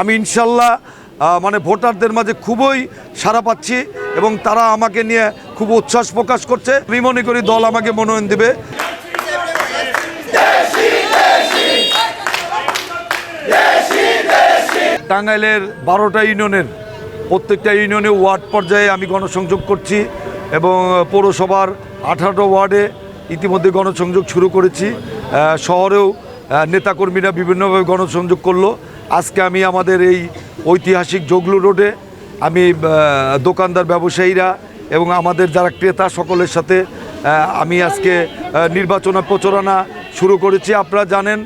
আমি ইনশাল্লাহ মানে ভোটারদের মাঝে খুবই সাড়া পাচ্ছি এবং তারা আমাকে নিয়ে খুব উচ্ছ্বাস প্রকাশ করছে। আমি মনে করি দল আমাকে মনোনয়ন দেবে। টাঙ্গাইলের বারোটা ইউনিয়নের, প্রত্যেকটা ইউনিয়নে ওয়ার্ড পর্যায়ে আমি গণসংযোগ করছি এবং পৌরসভার আঠারোটা ওয়ার্ডে ইতিমধ্যে গণসংযোগ শুরু করেছি। শহরেও নেতাকর্মীরা বিভিন্নভাবে গণসংযোগ করল। আজকে আমি আমাদের এই ঐতিহাসিক জগলু রোডে আমি দোকানদার ব্যবসায়ীরা এবং আমাদের যারা ক্রেতা সকলের সাথে আমি আজকে আহ, নির্বাচনের প্রচারণা শুরু করেছি। আপনারা জানেন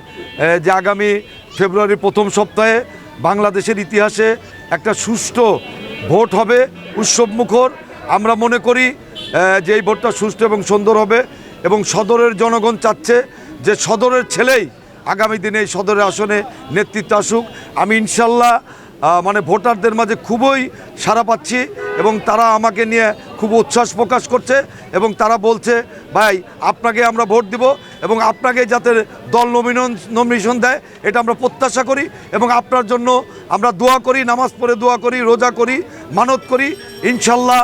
যে আগামী ফেব্রুয়ারির প্রথম সপ্তাহে বাংলাদেশের ইতিহাসে একটা সুষ্ঠু ভোট হবে উৎসবমুখর আমরা মনে করি যে এই ভোটটা সুষ্ঠু এবং সুন্দর হবে এবং সদরের জনগণ চাচ্ছে যে সদরের ছেলেই আগামী দিনে এই সদরের আসনে নেতৃত্ব আসুক। আমি ইনশাল্লাহ মানে ভোটারদের মাঝে খুবই সাড়া পাচ্ছি এবং তারা আমাকে নিয়ে খুব উচ্ছ্বাস প্রকাশ করছে এবং তারা বলছে, ভাই, আপনাকে আমরা ভোট দিব এবং আপনাকে যাতে দল নমিনন, নমিনেশন দেয়, এটা আমরা প্রত্যাশা করি এবং আপনার জন্য আমরা দোয়া করি, নামাজ পড়ে দোয়া করি, রোজা করি, মানত করি। ইনশাল্লাহ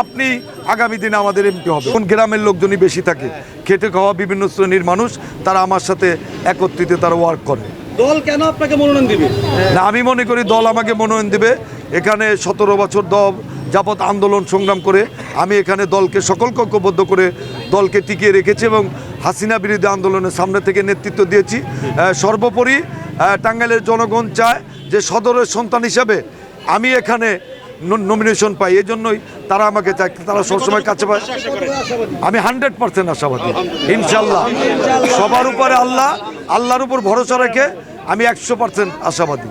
আপনি আগামী দিনে আমাদের এমপি হবে কোন গ্রামের লোকজনই বেশি থাকে খেটে খাওয়া বিভিন্ন শ্রেণির মানুষ তারা আমার সাথে একত্রিত তারা ওয়ার্ক করে। দল কেন আপনাকে মনোনয়ন দিবে? না আমি মনে করি দল আমাকে মনোনয়ন দেবে। এখানে সতেরো বছর দল যাবৎ আন্দোলন সংগ্রাম করে আমি এখানে দলকে সকলকে ঐক্যবদ্ধ করে দলকে টিকিয়ে রেখেছি এবং হাসিনা বিরোধী আন্দোলনের সামনে থেকে নেতৃত্ব দিয়েছি। সর্বোপরি টাঙ্গাইলের জনগণ চায় যে সদরের সন্তান হিসাবে আমি এখানে নমিনেশন পাই। এই জন্যই তারা আমাকে তারা সবসময় কাছে পায়। আমি হান্ড্রেড পার্সেন্ট আশাবাদী ইনশাল্লাহ সবার উপরে আল্লাহ আল্লাহর উপর ভরসা রেখে আমি একশো পার্সেন্ট আশাবাদী।